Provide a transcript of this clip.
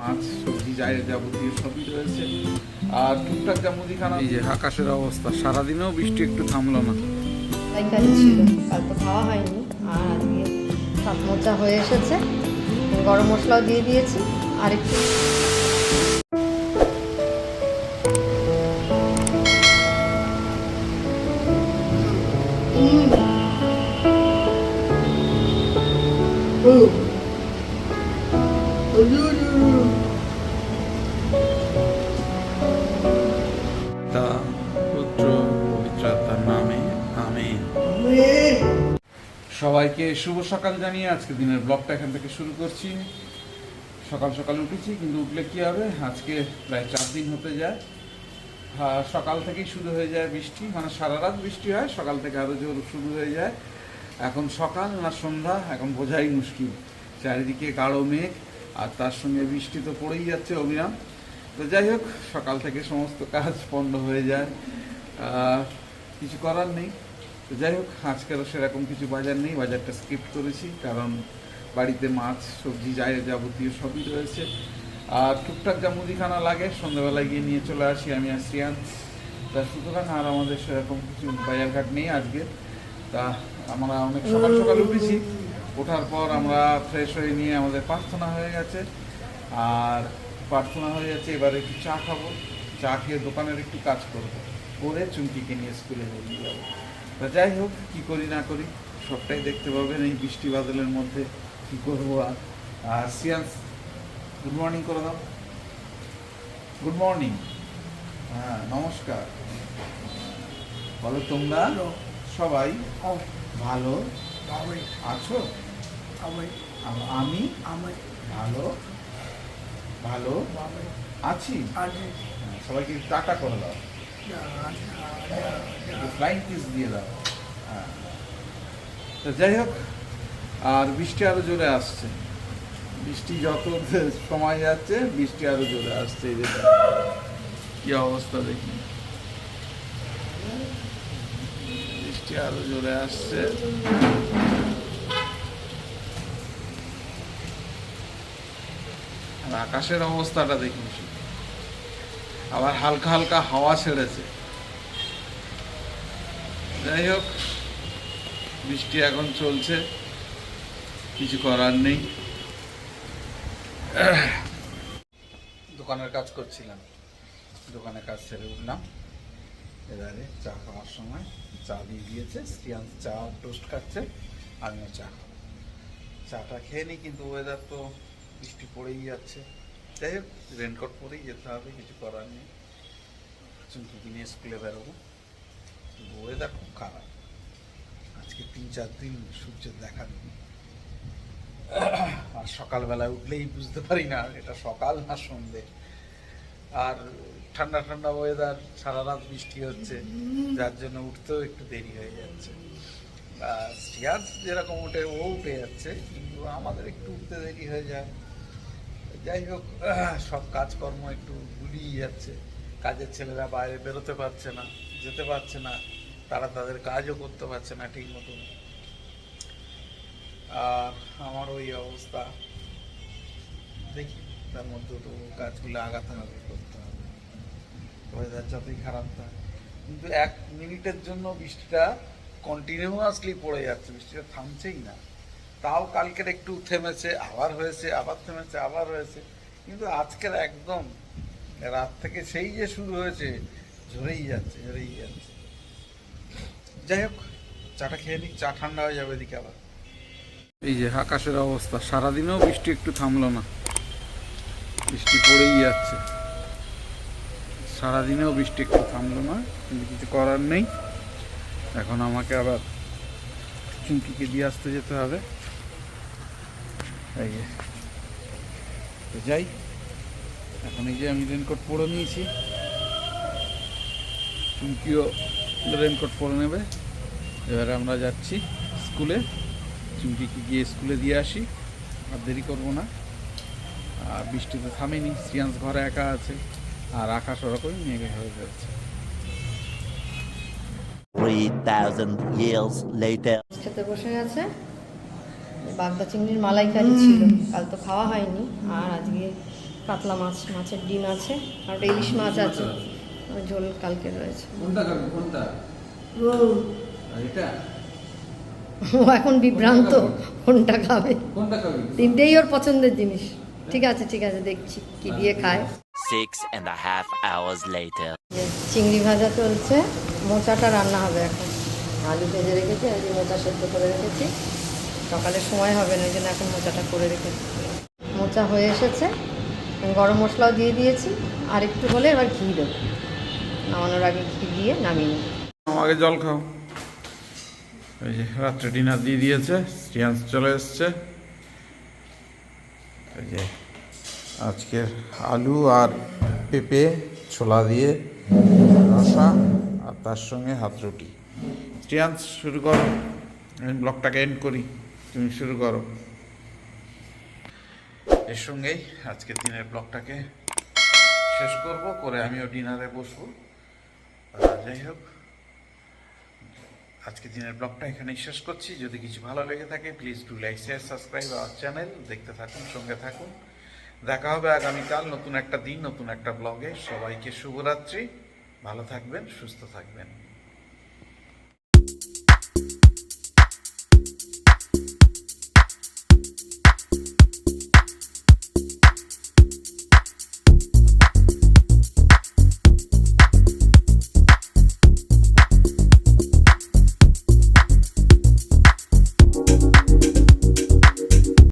মাছ সবজি যাই যাবতীয় সবই রয়েছে। আর টুকটাক যা মুদিখানা এই যে আকাশের অবস্থা সারাদিনেও বৃষ্টি একটু থামলো না। তরকারি ছিল কাল তো খাওয়া হয়নি আর আজকে সাত মোচা হয়ে এসেছে। গরম মশলাও দিয়ে দিয়েছি আর একটু তা সবাইকে শুভ সকাল জানিয়ে আজকে দিনের ব্লগটা এখান থেকে শুরু করছি। সকাল সকাল উঠেছি, কিন্তু উঠলে কি হবে? আজকে প্রায় চার দিন হতে যায়। আর সকাল থেকেই শুরু হয়ে যায় বৃষ্টি। মানে সারা রাত বৃষ্টি হয়, সকাল থেকে আরও জোর শুরু হয়ে যায়। এখন সকাল না সন্ধ্যা, এখন বোঝাই মুশকিল। চারিদিকে গাঢ় মেঘ, আর তার সঙ্গে বৃষ্টি তো পড়েই যাচ্ছে অবিরাম। তো যাই হোক, সকাল থেকে সমস্ত কাজ পণ্ড হয়ে যায়। কিছু করার নেই। তো যাই হোক আজকেরও সেরকম কিছু বাজার নেই। বাজারটা স্কিপ করেছি, কারণ বাড়িতে মাছ, সবজি যাই যাবতীয় সবই রয়েছে। আর টুকটাক যা মুদিখানা লাগে, সন্ধ্যাবেলায় গিয়ে নিয়ে চলে আসি আমি আর শ্রিয়ান। তা সুতরাং আর আমাদের সেরকম কিছু বাজারঘাট নেই আজকে। তা আমরা অনেক সকাল সকাল উঠেছি। ওঠার পর আমরা ফ্রেশ হয়ে নিয়ে আমাদের প্রার্থনা হয়ে গেছে। আর প্রার্থনা হয়ে যাচ্ছে এবার একটু চা খাব। চা খেয়ে দোকানের একটু কাজ করব। করে চুমকিকে নিয়ে স্কুলে নিয়ে যাব। তা যাই হোক কী করি না করি সবটাই দেখতে পাবেন এই বৃষ্টি বাদলের মধ্যে কী করব আর। আর সিয়ান্স গুড মর্নিং করে দাও। গুড মর্নিং হ্যাঁ নমস্কার। বলো তোমরা? সবাই? ভালো। আছো? আম- আমি? ভালো। ভালো? আছি। হ্যাঁ, সবাইকে টাটা করে দাও। তো যাই হোক, আর বৃষ্টি আরও জোরে আসছে বৃষ্টি যত সময় যাচ্ছে, বৃষ্টি আরও জোরে আসছে। কি অবস্থা দেখি বৃষ্টি আরও জোরে আসছে আর আকাশের অবস্থাটা দেখুন শুধু। আবার হালকা হালকা হাওয়া ছেড়েছে। যাই হোক, বৃষ্টি এখন চলছে, কিছু করার নেই। দোকানের কাজ করছিলাম। দোকানের কাজ ছেড়ে উঠলাম। এবারে চা খাওয়ার সময় চা দিয়ে দিয়েছে। স্ত্রিয়ান চা টোস্ট খাচ্ছে, আমিও চা খাব। চাটা খেয়ে নিই কিন্তু ওয়েদার তো বৃষ্টি পড়েই যাচ্ছে। যাই হোক, রেনকোট পরেই যেতে হবে, কিছু করার নেই। চুমকি নিয়ে স্কুলে বেরোবো। ওয়েদার খুব খারাপ। আজকে তিন চার দিন সূর্যের দেখা নেই আর সকালবেলায় উঠলেই বুঝতে পারি না, এটা সকাল না সন্ধে। আর ঠান্ডা ঠান্ডা ওয়েদার সারা রাত বৃষ্টি হচ্ছে, যার জন্য উঠতেও একটু দেরি হয়ে যাচ্ছে। আর শ্রিয়াজ যেরকম উঠে, ও উঠে যাচ্ছে, কিন্তু আমাদের একটু উঠতে দেরি হয়ে যায়। যাই হোক সব কাজকর্ম একটু গুলিয়ে যাচ্ছে। কাজের ছেলেরা বাইরে বেরোতে পারছে না, যেতে পারছে না। তারা তাদের কাজও করতে পারছে না ঠিক মতন। আর আমার ওই অবস্থা। দেখি, তার মধ্যে তো কাজগুলো আগাতে হবে করতে হবে। ওয়েদার যতই খারাপ থাকে। কিন্তু এক মিনিটের জন্য বৃষ্টিটা কন্টিনিউয়াসলি পড়ে যাচ্ছে। বৃষ্টিটা থামছেই না। তাও কালকের একটু থেমেছে, আবার হয়েছে, আবার থেমেছে, আবার হয়েছে। কিন্তু আজকের একদম রাত থেকে সেই যে শুরু হয়েছে, ঝরেই যাচ্ছে ঝরেই যাচ্ছে। যাই হোক, চাটা খেয়ে নিই চা ঠান্ডা হয়ে যাবে এদিকে আবার। এই যে আকাশের অবস্থা, সারাদিনেও বৃষ্টি একটু থামলো না। বৃষ্টি পড়েই যাচ্ছে। সারাদিনেও বৃষ্টি একটু থামলো না, কিন্তু কিছু করার নেই। এখন আমাকে আবার চুমকিকে দিয়ে আসতে যেতে হবে। এই তো যাই এখন এই যে আমি রেনকোট পরে নিয়েছি। চুমকিও রেনকোট পরে নেবে। এবারে আমরা যাচ্ছি স্কুলে। চুমকিকে গিয়ে স্কুলে দিয়ে আসি। আর দেরি করব না। আর বৃষ্টি তো থামেনি শ্রিয়াংশ ঘরে একা আছে। আর আকাশ ওরকমই মেঘে হয়ে যাচ্ছে। 3,000 years খেতে বসে গেছে বাগদা চিংড়ির মালাইকারি ছিল। কাল তো খাওয়া হয়নি। আর আজকে কাতলা মাছ মাছের ডিম আছে আর একটা ইলিশ মাছ আছে। ঝোল কালকে রয়েছে। কোনটা কোনটা? এটা? ও এখন বিভ্রান্ত। কোনটা খাবে? কোনটা তিনটেই ওর পছন্দের জিনিস। ঠিক আছে ঠিক আছে দেখছি কি দিয়ে খায়। Six and a half hours later. চিংড়ি ভাজা চলছে। মোচাটা রান্না হবে এখন। আলু ভেজে রেখেছি আর মোচা সেদ্ধ করে রেখেছি। সকালে সময় হবে না ওই জন্য এখন মোচাটা করে রেখেছি মোচা হয়ে এসেছে। গরম মশলাও দিয়ে দিয়েছি। আর একটু হলে এবার ঘি দেবো। নামানোর আগে ঘি দিয়ে নামিয়ে আমাকে জল খাও। এই যে রাত্রে ডিনার দিয়ে দিয়েছে স্টিয়ান্স চলে এসছে। এই যে আজকের আলু আর পেঁপে ছোলা দিয়ে রসা আর তার সঙ্গে হাত রুটি। স্টিয়ান্স শুরু করো। ব্লগটাকে এন্ড করি। তুমি শুরু করো। এর সঙ্গেই আজকের দিনের ব্লগটাকে শেষ করব, করে আমিও ডিনারে বসবো। যাই হোক আজকে দিনের ব্লগটা এখানেই শেষ করছি। যদি কিছু ভালো লেগে থাকে please to like share subscribe our channel দেখতে থাকুন, সঙ্গে থাকুন। দেখা হবে আগামীকাল নতুন একটা দিন, নতুন একটা ব্লগে। সবাইকে শুভরাত্রি। ভালো থাকবেন, সুস্থ থাকবেন।